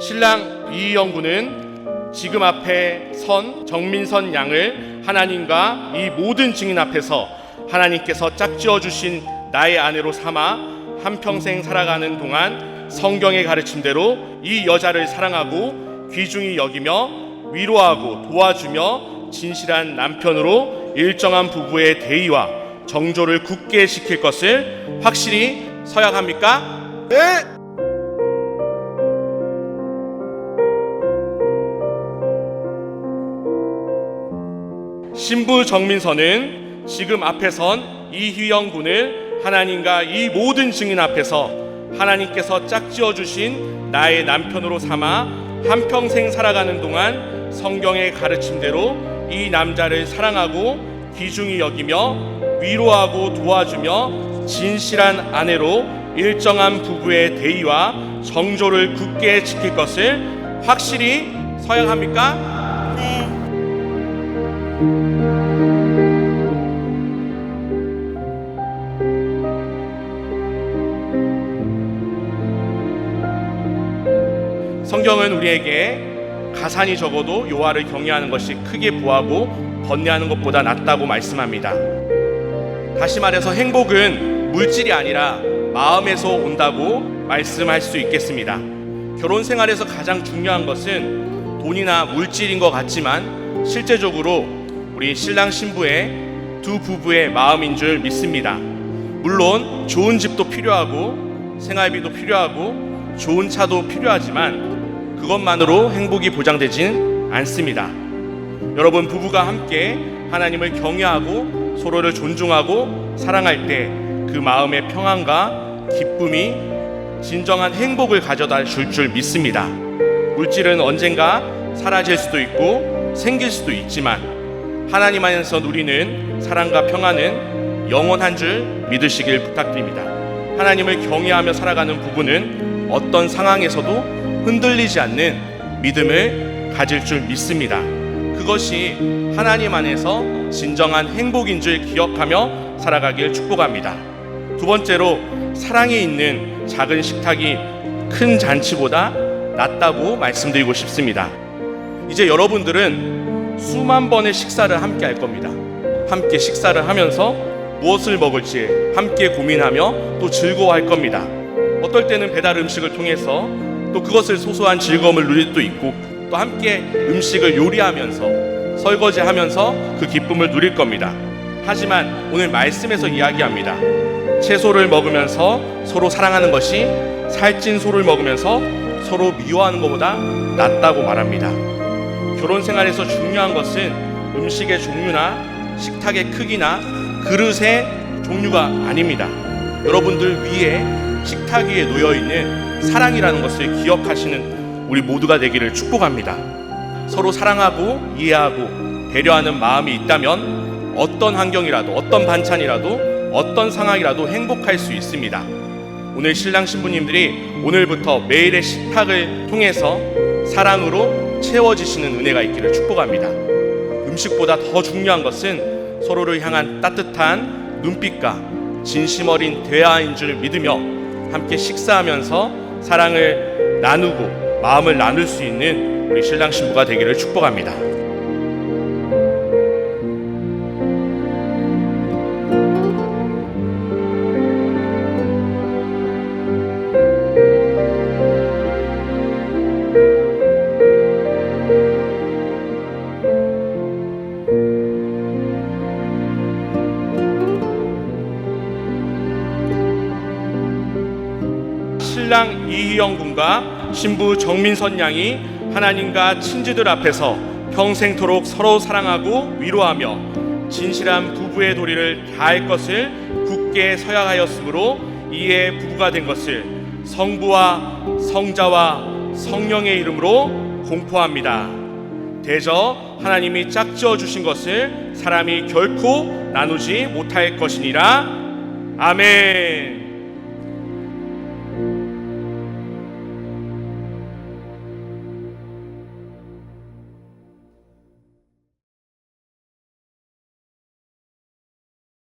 신랑 이영구는 지금 앞에 선 정민선 양을 하나님과 이 모든 증인 앞에서 하나님께서 짝지어 주신 나의 아내로 삼아 한평생 살아가는 동안 성경의 가르침대로 이 여자를 사랑하고 귀중히 여기며 위로하고 도와주며 진실한 남편으로 일정한 부부의 대의와 정조를 굳게 지킬 것을 확실히 서약합니까? 네. 신부 정민선은 지금 앞에 선 이휘영 군을 하나님과 이 모든 증인 앞에서 하나님께서 짝지어 주신 나의 남편으로 삼아 한평생 살아가는 동안 성경의 가르침대로 이 남자를 사랑하고 귀중히 여기며 위로하고 도와주며 진실한 아내로 일정한 부부의 대의와 정조를 굳게 지킬 것을 확실히 서약합니까? 네. 성경은 우리에게 가산이 적어도 요하를 경외하는 것이 크게 부하고 번뇌하는 것보다 낫다고 말씀합니다. 다시 말해서 행복은 물질이 아니라 마음에서 온다고 말씀할 수 있겠습니다. 결혼 생활에서 가장 중요한 것은 돈이나 물질인 것 같지만 실제적으로 우리 신랑 신부의 두 부부의 마음인 줄 믿습니다. 물론 좋은 집도 필요하고 생활비도 필요하고 좋은 차도 필요하지만 그것만으로 행복이 보장되진 않습니다. 여러분 부부가 함께 하나님을 경외하고 서로를 존중하고 사랑할 때 그 마음의 평안과 기쁨이 진정한 행복을 가져다 줄줄 믿습니다. 물질은 언젠가 사라질 수도 있고 생길 수도 있지만 하나님 안에서 누리는 사랑과 평안은 영원한 줄 믿으시길 부탁드립니다. 하나님을 경외하며 살아가는 부부는 어떤 상황에서도 흔들리지 않는 믿음을 가질 줄 믿습니다. 그것이 하나님 안에서 진정한 행복인 줄 기억하며 살아가길 축복합니다. 두 번째로 사랑에 있는 작은 식탁이 큰 잔치보다 낫다고 말씀드리고 싶습니다. 이제 여러분들은 수만 번의 식사를 함께 할 겁니다. 함께 식사를 하면서 무엇을 먹을지 함께 고민하며 또 즐거워할 겁니다. 어떨 때는 배달 음식을 통해서 또 그것을 소소한 즐거움을 누릴 수도 있고 또 함께 음식을 요리하면서 설거지하면서 그 기쁨을 누릴 겁니다. 하지만 오늘 말씀에서 이야기합니다. 채소를 먹으면서 서로 사랑하는 것이 살찐 소를 먹으면서 서로 미워하는 것보다 낫다고 말합니다. 결혼 생활에서 중요한 것은 음식의 종류나 식탁의 크기나 그릇의 종류가 아닙니다. 여러분들 위에 식탁 위에 놓여 있는 사랑이라는 것을 기억하시는 우리 모두가 되기를 축복합니다. 서로 사랑하고 이해하고 배려하는 마음이 있다면 어떤 환경이라도 어떤 반찬이라도 어떤 상황이라도 행복할 수 있습니다. 오늘 신랑 신부님들이 오늘부터 매일의 식탁을 통해서 사랑으로 채워지시는 은혜가 있기를 축복합니다. 음식보다 더 중요한 것은 서로를 향한 따뜻한 눈빛과 진심 어린 대화인 줄 믿으며 함께 식사하면서 사랑을 나누고 마음을 나눌 수 있는 우리 신랑 신부가 되기를 축복합니다. 신랑 이희영 군과 신부 정민선 양이 하나님과 친지들 앞에서 평생토록 서로 사랑하고 위로하며 진실한 부부의 도리를 다할 것을 굳게 서약하였으므로 이에 부부가 된 것을 성부와 성자와 성령의 이름으로 공포합니다. 대저 하나님이 짝지어 주신 것을 사람이 결코 나누지 못할 것이니라. 아멘.